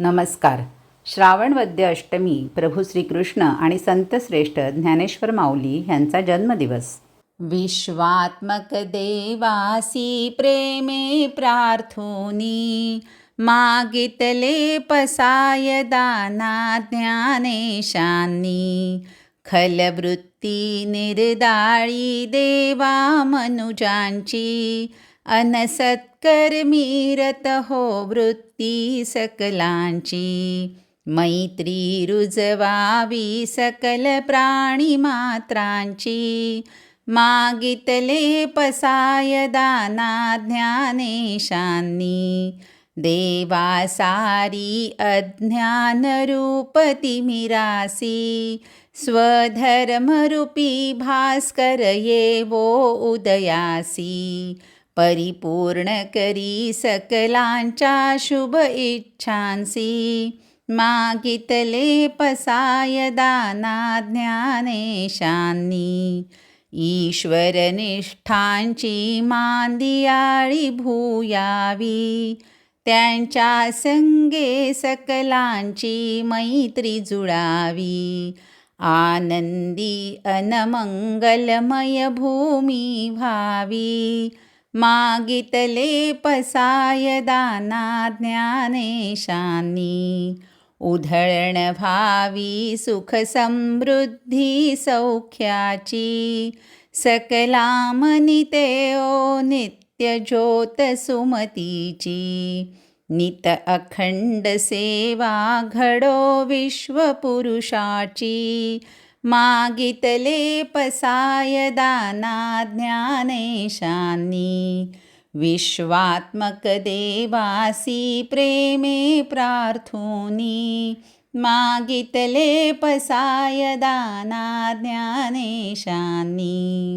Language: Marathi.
नमस्कार. श्रावणवद्य अष्टमी प्रभू श्रीकृष्ण आणि संतश्रेष्ठ ज्ञानेश्वर माऊली यांचा जन्मदिवस. विश्वात्मक देवासी प्रेमे प्रार्थोनी मागितले पसाय दाना ज्ञानेशांनी खलवृत्ती निर्दाळी देवा मनुजांची अनसत्कर्मी रत हो वृत्ती सकलांची. मैत्री रुजवावी सकल प्राणी मात्रांची. मागितले पसाय दाना ज्ञानेशांनी देवा सारी अज्ञान रूपती मिरासी. स्वधर्मरूपी भास्कर येवो उदयासी. परिपूर्ण करी सकलांच्या शुभ इच्छांसी. मागितले पसाय दाना ज्ञानेशांनी ईश्वरनिष्ठांची मांदियाळी भूयावी. त्यांच्या संगे सकलांची मैत्री जुळावी. आनंदी अनमंगलमय भूमी भावी मागितले पसाय दाना ज्ञानेशानी उधळण भावी सुख समृद्धी सौख्याची. सकलामनिते ओ नित्य ज्योत सुमतीची. नित अखंड सेवा घडो विश्वपुरुषाची. मागितले पसाय दाना ज्ञानेशानी विश्वात्मक देवासी प्रेमे प्रार्थोनी. मागितले पसाय दाना ज्ञानेशानी